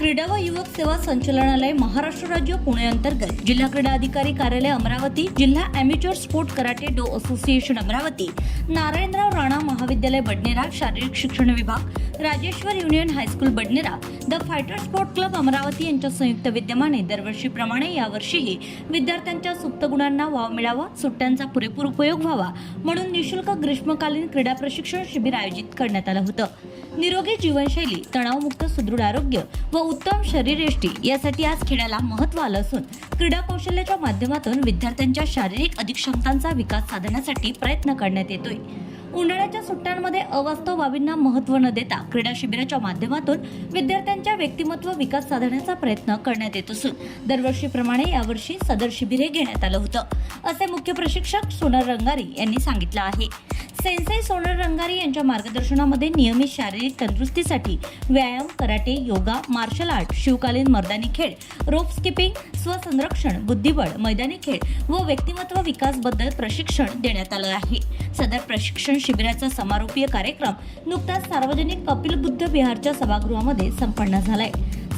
क्रीडा व युवक सेवा संचालनालय महाराष्ट्र राज्य पुणे अंतर्गत. जिल्हा क्रीडा अधिकारी कार्यालय अमरावती जिल्हा amateur sport karate do association Amravati. Narayanrao Rana महाविद्यालय बडनेरा शारीरिक शिक्षण विभाग Rajeshwar union high school Badnera the fighter sport club Amravati यांच्या संयुक्त विद्यमाने दरवर्षीप्रमाणे यावर्षीही विद्यार्थ्यांच्या सुप्त गुणांना वाव मिळावा सुट्ट्यांचा पुरेपूर उपयोग व्हावा म्हणून निशुल्क ग्रीष्मकालीन क्रीडा प्रशिक्षण शिबिर आयोजित करण्यात आलं होतं. निरोगी जीवनशैली तणावमुक्त सुदृढ आरोग्य व उत्तम शरीरयष्टी यासाठी आज खेळाला महत्त्व आलं असून क्रीडा कौशल्याच्या माध्यमातून विद्यार्थ्यांच्या शारीरिक अधिक क्षमतांचा विकास साधण्यासाठी प्रयत्न करण्यात येतोय. उन्हाळ्याच्या सुट्ट्यांमध्ये अवास्तव बाबींना महत्त्व न देता क्रीडा शिबिराच्या माध्यमातून विद्यार्थ्यांच्या व्यक्तिमत्व विकास साधण्याचा प्रयत्न करण्यात येत असून दरवर्षीप्रमाणे यावर्षी सदर शिबिर हे घेण्यात आलं होतं असे मुख्य प्रशिक्षक सोनल रंगारी यांनी सांगितलं आहे. सेन्साई सोनल रंगारी यांच्या मार्गदर्शनामध्ये नियमित शारीरिक तंदुरुस्तीसाठी व्यायाम कराटे योगा मार्शल आर्ट शिवकालीन मर्दानी खेळ रोप स्किपिंग स्वसंरक्षण बुद्धिबळ मैदानी खेळ व व्यक्तिमत्व विकासबद्दल प्रशिक्षण देण्यात आलं आहे. सदर प्रशिक्षण शिबिराचा समारोपीय कार्यक्रम नुकताच सार्वजनिक कपिल बुद्ध विहारच्या सभागृहामध्ये संपन्न झालाय.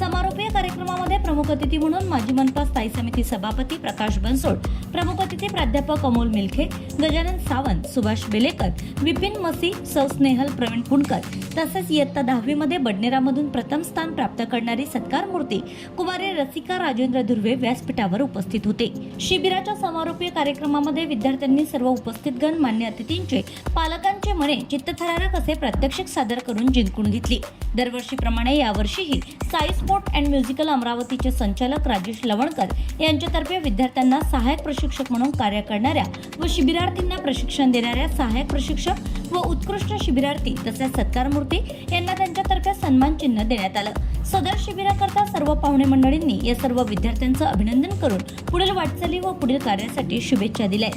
समारोपीय कार्यक्रमामध्ये प्रमुख अतिथी म्हणून माजी मनपा स्थायी समिती सभापती प्रकाश बनसोड प्रमुख अतिथी प्राध्यापक अमोल मिलखे गजानन सावंत सुभाष बेलेकर विपिन मसी सौ स्नेहल प्रवीण कुंडकर तसेच इयत्ता दहावीमध्ये बडनेरामधून प्रथम स्थान प्राप्त करणारी सत्कार मूर्ती कुमारी रसिका राजेंद्र धुर्वे व्यासपीठावर उपस्थित होते. शिबिराच्या समारोपीय कार्यक्रमामध्ये विद्यार्थ्यांनी सर्व उपस्थित गण मान्य अतिथींचे पालकांचे मने चित्तथरारक असे प्रात्यक्षिक सादर करून जिंकून घेतली. दरवर्षीप्रमाणे यावर्षीही साई स्पोर्ट अँड म्युझिकल अमरावतीचे संचालक राजेश लवणकर यांच्यातर्फे विद्यार्थ्यांना सहाय्यक प्रशिक्षक म्हणून कार्य करणाऱ्या व शिबिरार्थींना प्रशिक्षण देणाऱ्या सहाय्यक प्रशिक्षक व उत्कृष्ट शिबिरार्थी तसेच सत्कार मूर्ती यांना त्यांच्यातर्फे सन्मान चिन्ह देण्यात आलं. सदर शिबिराकरता सर्व पाहुणे मंडळींनी या सर्व विद्यार्थ्यांचं अभिनंदन करून पुढील वाटचाली व पुढील कार्यासाठी शुभेच्छा दिल्या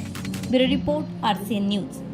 bureau report R C N news.